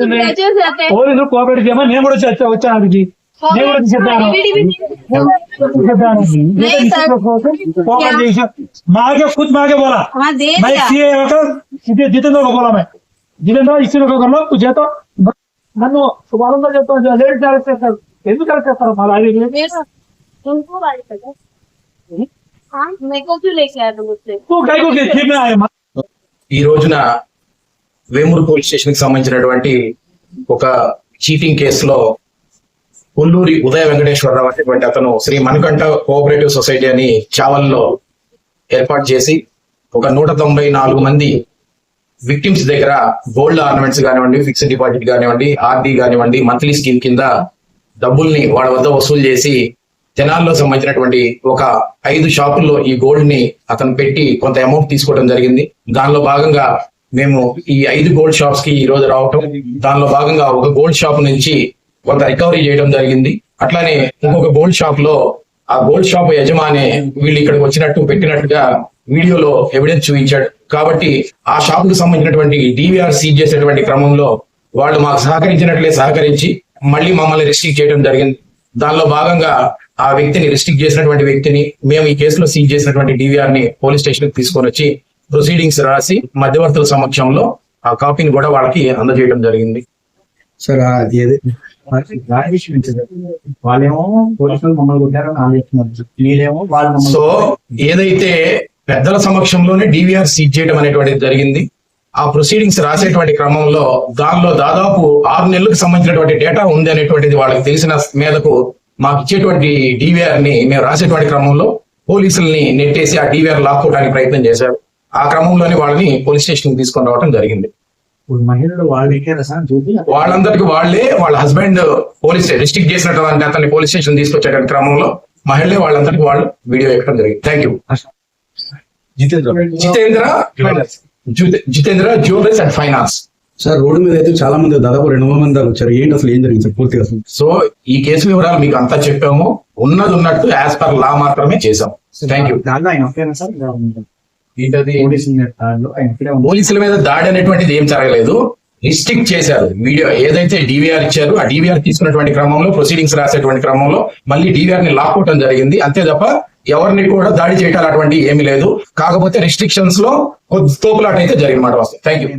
పోలీసులు కోఆపరేట్ చేయమని నేను కూడా వచ్చా వచ్చాను అడిగి నేను కూడా చెప్పాను చెప్పాను కోఆపరేట్ చేసి మాకే खुद मागे बोला हाँ दे मैं दिया सीए होकर सीधे जितेंद्र को बोला मैं जितेंद्र ఇచ్చిన ఒక లో చేత నన్ను వాళ్ళందరూ చెప్తాను లేడీస్ అరెస్ట్ చేస్తారు ఎందుకు అరెస్ట్ చేస్తారు మా లారీ मेरा तुमको गाड़ी पता हाँ मेरे को क्यों लेके आया तुम मुझसे तू कहीं को ठीक में आए ఈ రోజున వేమూరు పోలీస్ స్టేషన్కి సంబంధించినటువంటి ఒక చీటింగ్ కేసులో కొల్లూరి ఉదయ వెంకటేశ్వరరావు అనేటువంటి అతను శ్రీ మణికంఠ కోఆపరేటివ్ సొసైటీ అని చావల్లో ఏర్పాటు చేసి ఒక నూట తొంభై నాలుగు మంది విక్టిమ్స్ దగ్గర గోల్డ్ ఆర్నమెంట్స్ కానివ్వండి ఫిక్స్డ్ డిపాజిట్ కానివ్వండి ఆర్డి కానివ్వండి మంత్లీ స్కీమ్ కింద డబ్బుల్ని వాళ్ళ వద్ద వసూలు చేసి తెనాల్లో సంబంధించినటువంటి ఒక ఐదు షాపుల్లో ఈ గోల్డ్ని అతను పెట్టి కొంత అమౌంట్ తీసుకోవడం జరిగింది. దానిలో భాగంగా మేము ఈ ఐదు గోల్డ్ షాప్స్కి ఈ రోజు రావటం దానిలో భాగంగా ఒక గోల్డ్ షాప్ నుంచి కొంత రికవరీ చేయడం జరిగింది. అట్లానే ఇంకొక గోల్డ్ షాప్లో ఆ గోల్డ్ షాప్ యజమాని వీళ్ళు ఇక్కడికి వచ్చినట్టు పెట్టినట్టుగా వీడియోలో ఎవిడెన్స్ చూపించాడు. కాబట్టి ఆ షాప్కు సంబంధించినటువంటి డివిఆర్ సీజ్ చేసేటువంటి క్రమంలో వాళ్ళు మాకు సహకరించినట్లే సహకరించి మళ్ళీ మమ్మల్ని రిస్ట్రిక్ట్ చేయడం జరిగింది. దానిలో భాగంగా ఆ వ్యక్తిని రిస్ట్రిక్ట్ చేసినటువంటి వ్యక్తిని మేము ఈ కేసులో సీజ్ చేసినటువంటి డివిఆర్ని పోలీస్ స్టేషన్కి తీసుకొని వచ్చి ప్రొసీడింగ్స్ రాసి మధ్యవర్తుల సమక్షంలో ఆ కాపీని కూడా వాళ్ళకి అందజేయడం జరిగింది. సార్ అది? వాళ్ళేమో పోలీసులు మమ్మల్ని వీళ్ళేమో వాళ్ళు సో ఏదైతే పెద్దల సమక్షంలోనే డివిఆర్ సీజ్ చేయడం అనేటువంటిది జరిగింది. ఆ ప్రొసీడింగ్స్ రాసేటువంటి క్రమంలో దానిలో దాదాపు ఆరు నెలలకు సంబంధించినటువంటి డేటా ఉంది అనేటువంటిది వాళ్ళకి తెలిసిన మేరకు మాకు ఇచ్చేటువంటి డివిఆర్ని మేము రాసేటువంటి క్రమంలో పోలీసుల్ని నెట్టేసి ఆ డివిఆర్ లాక్కోవడానికి ప్రయత్నం చేశారు. ఆ క్రమంలోనే వాళ్ళని పోలీస్ స్టేషన్కి తీసుకొని రావడం జరిగింది. ఇప్పుడు మహిళలు వాళ్ళకే రసం చూపి వాళ్ళందరికి వాళ్ళే వాళ్ళ హస్బెండ్ పోలీస్ రిస్ట్రిక్ట్ చేసినటువంటి అతన్ని పోలీస్ స్టేషన్ తీసుకొచ్చేటువంటి క్రమంలో మహిళలే వాళ్ళందరికి వాళ్ళు వీడియో ఎక్కడం జరిగింది. Thank you Jitendra. Jitendra? జితే- Jitendra jewelleries and finance. Sir road మీద అయితే చాలా మంది దాదాపు రెండు వందల మంది దాకా వచ్చారు. ఏంటి అసలు ఏం జరిగింది సార్? పూర్తిగా సో ఈ కేసు వివరాలు మీకు అంతా చెప్పాము. ఉన్నది ఉన్నట్టు యాజ్ పర్ లా మాత్రమే చేసాం థ్యాంక్ యూ ఏంటది? పోలీసులు మీద దాడి అనేటువంటిది ఏం జరగలేదు. రిస్ట్రిక్ట్ చేశారు. వీడియో ఏదైతే డివిఆర్ ఇచ్చారో ఆ డివిఆర్ తీసుకున్నటువంటి క్రమంలో ప్రొసీడింగ్స్ రాసేటువంటి క్రమంలో మళ్ళీ డివిఆర్ని లాక్కోవటం జరిగింది. అంతే తప్ప ఎవరిని కూడా దాడి చేయటాలు అటువంటి ఏమీ లేదు. కాకపోతే రిస్ట్రిక్షన్స్లో కొద్ది తోపులాట అయితే జరిగిన మాట వస్తుంది. Thank you